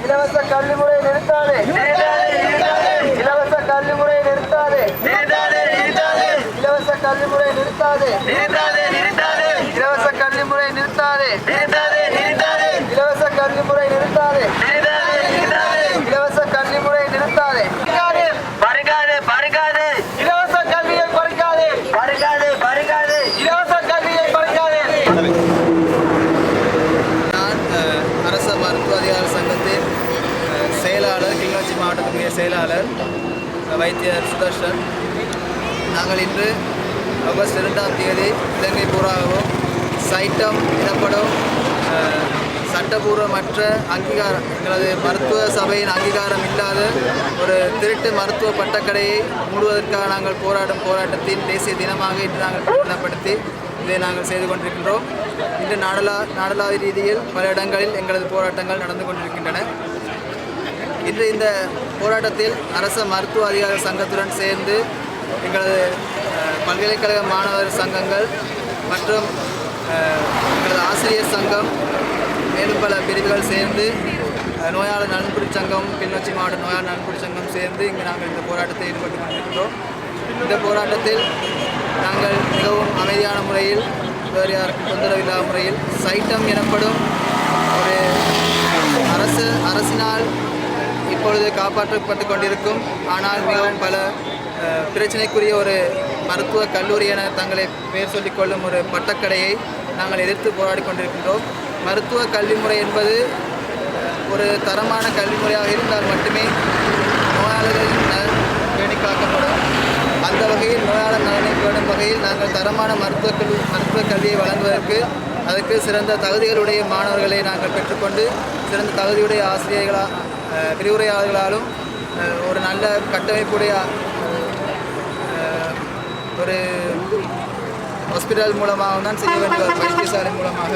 இலவச கல்வி முறை நிறுத்தாதே இலவச கல்வி முறை நிறுத்தாதே இலவச கல்வி முறை நிறுத்தாதே இலவச கல்வி முறை நிறுத்தாதே இலவச கல்வி முறை நிறுத்தாதே செயலாளர் வைத்தியர் சுதர்ஷன். நாங்கள் இன்று ஆகஸ்ட் இரண்டாம் தேதி இலங்கை பூராகவும் சைட்டம் எனப்படும் சட்டபூர்வமற்ற அங்கீகாரம் எங்களது மருத்துவ சபையின் அங்கீகாரம் இல்லாத ஒரு திருட்டு மருத்துவ பட்டக்கடையை மூடுவதற்காக நாங்கள் போராடும் போராட்டத்தின் தேசிய தினமாக இன்று நாங்கள் பிரகடனப்படுத்தி இதை நாங்கள் செய்து கொண்டிருக்கின்றோம். இன்று நாடலா நாடலாவி ரீதியில் பல இடங்களில் எங்களது போராட்டங்கள் நடந்து கொண்டிருக்கின்றன. இன்று இந்த போராட்டத்தில் அரச மருத்துவ அதிகார சங்கத்துடன் சேர்ந்து எங்களது பல்கலைக்கழக மாணவர் சங்கங்கள் மற்றும் எங்களது ஆசிரியர் சங்கம் மேலும் பல பிரிவுகள் சேர்ந்து நோயாளர் நலன்புரி சங்கம் கிளிநொச்சி மாவட்ட நோயாளர் நலன்புரி சங்கம் சேர்ந்து இங்கு நாங்கள் இந்த போராட்டத்தை ஈடுபட்டு கொண்டிருக்கிறோம். இந்த போராட்டத்தில் நாங்கள் மிகவும் அமைதியான முறையில் வேறு யாருக்கும் தொந்தரவு இல்லாத முறையில் சைட்டம் எனப்படும் ஒரு அரசு அரசினால் இப்பொழுது காப்பாற்றப்பட்டு கொண்டிருக்கும். ஆனால் மிகவும் பல பிரச்சனைக்குரிய ஒரு மருத்துவ கல்லூரி என தங்களை பெயர் சொல்லிக் கொள்ளும் ஒரு பட்டக்கடையை நாங்கள் எதிர்த்து போராடி கொண்டிருக்கின்றோம். மருத்துவ கல்வி முறை என்பது ஒரு தரமான கல்வி முறையாக இருந்தால் மட்டுமே நோயாளர்களின் நலன் பேணி காக்கப்படும். அந்த வகையில் நோயாளர் நலனை பேணும் வகையில் நாங்கள் தரமான மருத்துவ கல்வி மருத்துவ கல்வியை வழங்குவதற்கு அதற்கு சிறந்த தகுதிகளுடைய மாணவர்களை நாங்கள் பெற்றுக்கொண்டு சிறந்த தகுதியுடைய ஆசிரியர்களாக விரிவுரையாளர்களாலும் ஒரு நல்ல கட்டமைப்புடைய ஒரு ஹாஸ்பிட்டல் மூலமாக தான் செய்ய வேண்டிய ஒரு வைத்தியசாலை மூலமாக.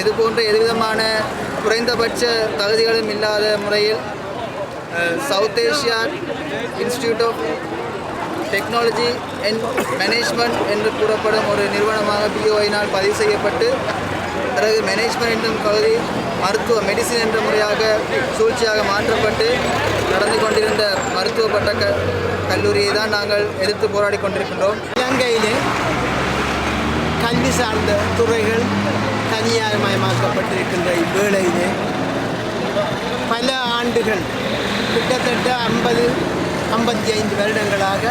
இது போன்ற எதுவிதமான குறைந்தபட்ச தகுதிகளும் இல்லாத முறையில் South Asia Institute of Technology and Management என்று கூறப்படும் ஒரு நிறுவனமாக பிஓஐனால் பதிவு செய்யப்பட்டு பிறகு மேனேஜ்மெண்ட் என்னும் பகுதி மருத்துவ மெடிசின் என்ற முறையாக சூழ்ச்சியாக மாற்றப்பட்டு நடந்து கொண்டிருந்த மருத்துவ பட்ட க கல்லூரியை தான் நாங்கள் எதிர்த்து போராடி கொண்டிருக்கின்றோம். இலங்கையிலே கல்வி சார்ந்த துறைகள் தனியார்மயமாக்கப்பட்டிருக்கின்ற இவ்வேளையிலே பல ஆண்டுகள் கிட்டத்தட்ட ஐம்பது ஐம்பத்தி ஐந்து வருடங்களாக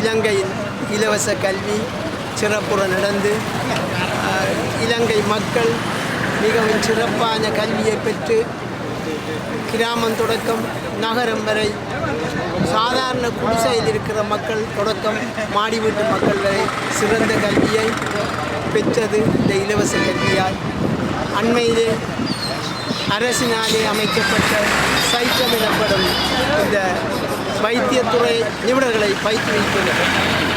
இலங்கையின் இலவச கல்வி சிறப்புற நடந்து இலங்கை மக்கள் மிகவும் சிறப்பான கல்வியை பெற்று கிராமம் தொடக்கம் நகரம் வரை சாதாரண குடிசையில் இருக்கிற மக்கள் தொடக்கம் மாடி வீட்டு மக்கள் வரை சிறந்த கல்வியை பெற்றது இந்த இலவச கல்வியால். அண்மையிலே அரசினாலே அமைக்கப்பட்ட சைக்கம் எனப்படும் இந்த வைத்தியத்துறை நிபுணர்களை பயிற்றுவிக்கும்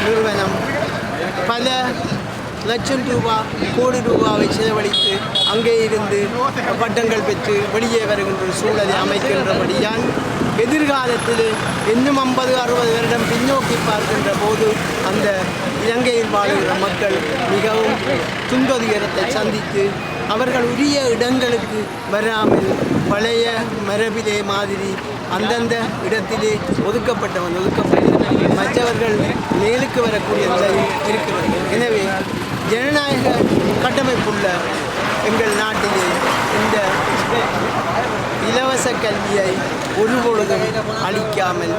நிறுவனம் பல லட்சம் ரூபா கோடி ரூபாவை செலவழித்து அங்கே இருந்து பட்டங்கள் பெற்று வெளியே வருகின்ற சூழலை அமைக்கின்றபடியால் எதிர்காலத்தில் இன்னும் ஐம்பது அறுபது வருடம் பின்னோக்கி பார்க்கின்ற போது அந்த இலங்கையில் வாழுகிற மக்கள் மிகவும் துன்பதுயரத்தை சந்தித்து அவர்கள் உரிய இடங்களுக்கு வராமல் பழைய மரபிலே மாதிரி அந்தந்த இடத்திலே ஒதுக்கப்பட்டவன் ஒதுக்கப்பட்ட மற்றவர்கள் மேலுக்கு வரக்கூடிய நிலையில் இருக்கிறது. எனவே ஜனநாயக கட்டமைப்புள்ள எங்கள் நாட்டிலே இந்த இலவச கல்வியை ஒருபொழுதும் அளிக்காமல்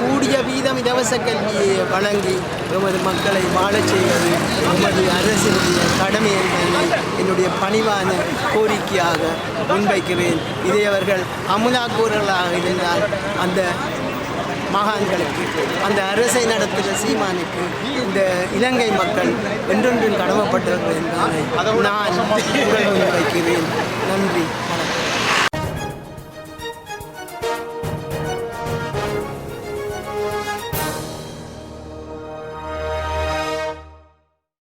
கூடிய வீதம் இலவச கல்வியை வழங்கி எமது மக்களை வாழச் செய்வது எமது அரசினுடைய கடமை என்பதை என்னுடைய பணிவான கோரிக்கையாக முன்வைக்கிறேன். இதை அவர்கள் அமுலாக்கூறர்களாக இருந்தால் அந்த மகான்களுக்கு அந்த அரசை நடத்துகிற சீமானுக்கு இந்த இலங்கை மக்கள் என்றொன்றும் கடமைப்பட்டவர்கள் என்பதை நான் வைக்கிறேன். நன்றி.